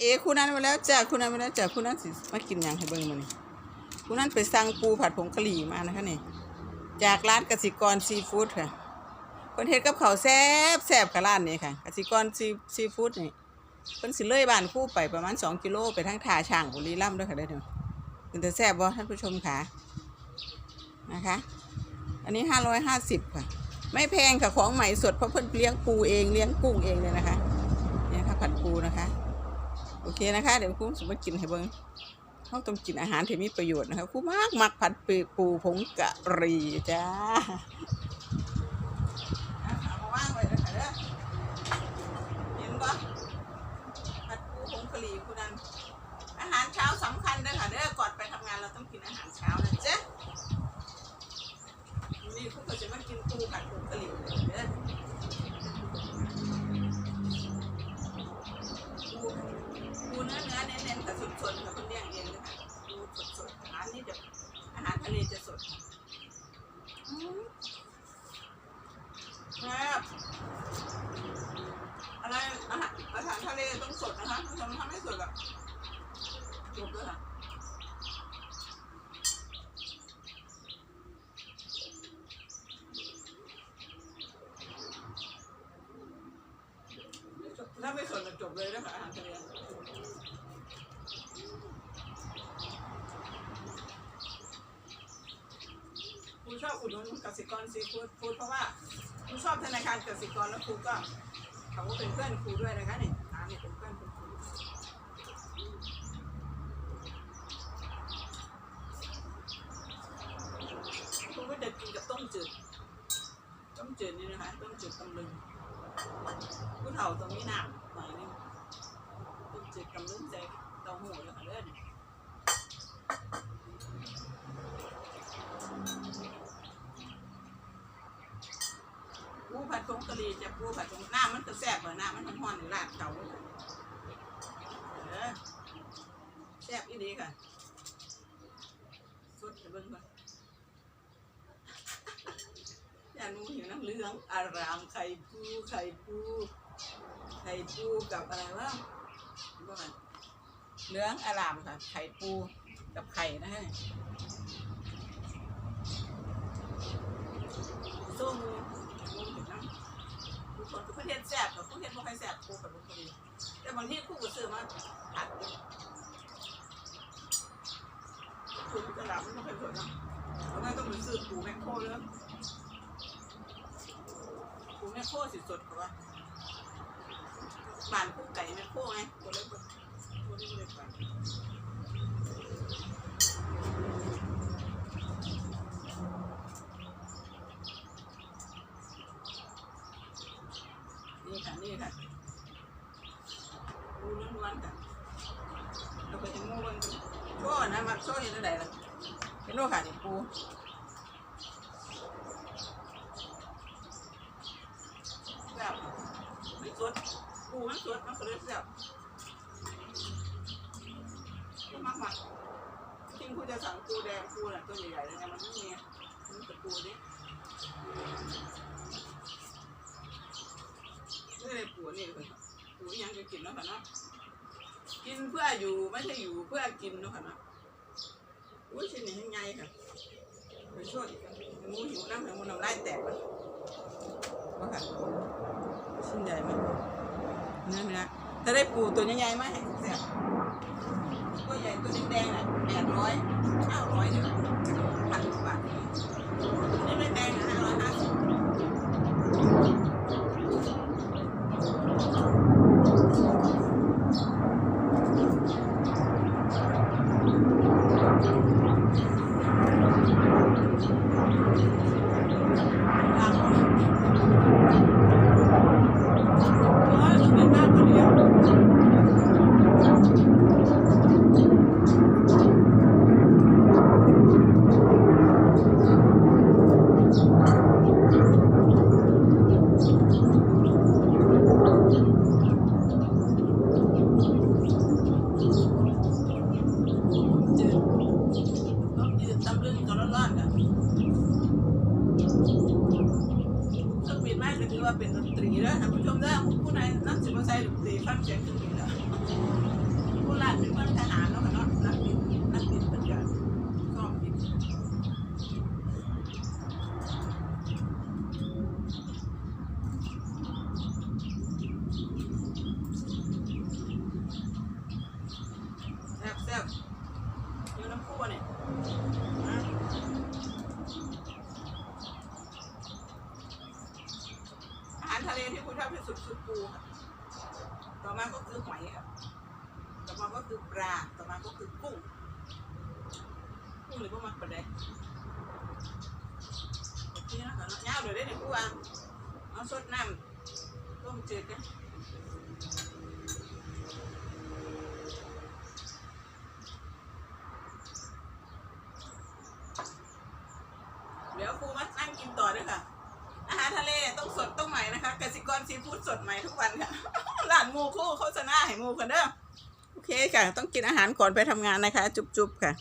เอคุณนั้นมาแล้วจ้ะคุณนั้นมาแล้วจ้ะคุณนั้นสิมากินหยังให้เบิ่งมานี่คุณนั้นไปสั่งปูผัดผงกะหรี่มานะคะนี่จากร้านกสิกรซีฟู้ดค่ะเพิ่นเฮ็ดกับเขาแซ่บแซ่บกับร้านนี้ค่ะกสิกรซีซีฟู้ดนี่เพิ่นสิเล่ยบ้านคู่ไปประมาณ2กิโลไปทางท่าช่างบุรีรัมย์ด้วยค่ะเด้เดี๋ยวเป็นแต่แซ่บบ่ท่านผู้ชมค่ะนะคะ อันนี้550ค่ะ ไม่แพงค่ะของใหม่สดเพราะเพิ่นเลี้ยงปูเองเลี้ยงกุ้งเองเลยนะคะเนี่ยค่ะผัดปูนะคะ โอเคนะคะ เดี๋ยวครูสมมติกินให้เบิ้งเขาต้องกินอาหารที่มีประโยชน์นะคะครูมมากมักผัดปูปูผงกะหรี่จ้าเอามาว่างไว้เลยค่ะเด้อเห็นปะผัดปูผงกะหรี่คุณนันอาหารเช้าสำคัญเด้อค่ะเด้อก่อนไปทำงานเราต้องกินอาหารเช้านะเจ๊ะนี่ครูก็จะมากินปูผัดผงกะหรี่เลยเด้อปู ปูเนื้อเนื้อเน้นๆแต่สดๆค่ะคุณเลี้ยงเองเลยค่ะปูสดๆอาหารนี่จะอาหารทะเลจะสดค่ะอืมแซ่บอะไรอาหารอาหารทะเลต้องสดนะคะถ้าไม่สดแบบ จบเลยค่ะถ้าไม่สดจะจบเลยนะคะอาหารทะเลครูชอบอุดหนุนกสิกรซีฟู้ดฟู้ดเพราะว่าครูชอบธนาคารกสิกรแล้วครูก็เขาก็เป็นเพื่อนครูด้วยนะคะนี่ร้านนี่เป็นเพื่อนครูก็ จืดต้มจืดนี่นะคะต้มจืดตำลึงผู้เฒ่าตรงนี้หนักหน่อยนึงต้มจืดตำลึงใจเต้าหู้เลยค่ะเล่นปูผัดผงกะหรี่จะปูผัดผงหน้ำมันก็แซ่บกว่าน้ำมันห้อนๆในราดเก่าเออแซ่บอีดีค่ะสุดจะเบิ่งก่อนอ ยานูหิวน้ำเหลืองอารามไข่ปูไข่ปูไข่ปูกับอะไรวะว่ามันเหลืองอารามค่ะ ไข่ปูกับไข่นะฮะส้มงูเห็นทุกคนทุกประเทศแซ่บกับผู้เทศบ่ค่อยแซ่บคู่กับลูกคนแต่บางที่คู่ก็ซื้อมาผัดคุณจะหลับไม่ค่อยสวยนะแล้วก็ต้องไปซื้อปูแมคโคเลย ปูแมคโคสิสดกว่าบ้านคู่ไก่แมคโคไงตัวเล็กตัวนี้เล็กกว่านี่ค่ะนี่ค่ะปูล้วนๆค่ะเราไปถึงงูบนโช่นะมักโช่เห็นอะไรล่ะเห็นโน่ค่ะนี่ปูแซ่บไม่สด ปูมันสดมันก็เลยแซ่บก็มักมักจริงคุณจะสั่งปูแดงปูน่ะตัวใหญ่ๆเลยนะมันไม่มีมันเป็นปูดิไม่ได้ปูนี่เลยปูยังจะกินแล้วค่ะเนาะกินเพื่ออยู่ไม่ใช่อยู่เพื่อกินเนาะค่ะเนาะอุ้ยชิ้นนี้ยังไงค่ะไปช่วยหมูหิวน้ำหมูน้ำลายแตกเลยว่าค่ะชิ้นใหญ่ไหม เนื้อเนื้อถ้าได้ปูตัวใหญ่ๆไหมาให้เสียตัวใหญ่ตัวแดงๆน่ะแปดร้อยเก้าร้อยเนี่ยพันกว่าบาทนี่ไม่แพงนะห้าร้อยห้าสิบ ด้อท่านผู้ชมเด้อผู้นในนั่นสิบเปอร์เซ็นต์สี่พันเจ็ดสิบเด้อผู้หลานเป็นเพื่อนทหารแล้วก็นอนนักบิน สุดคือปูค่ะต่อมาก็คือหอยครับต่อมาก็คือปลา ต่อมาก็คือกุ้ง กุ้งหรือพวกมันประเดี๋ยวโอเคนะคะเนาะยาวเลยได้เนี่ยผู้วางเอาสดน้ำต้มจืดกันเดี๋ยวครูมานั่งกินต่อด้วยค่ะ อาหารทะเลต้องสดต้องใหม่นะคะกสิก รซีฟู้ดสดใหม่ทุกวันค่ะหลานหมูคู่โฆษณาให้หมูกันเด้อโอเคค่ะ ต้องกินอาหารก่อนไปทำงานนะคะ จุบๆค่ะ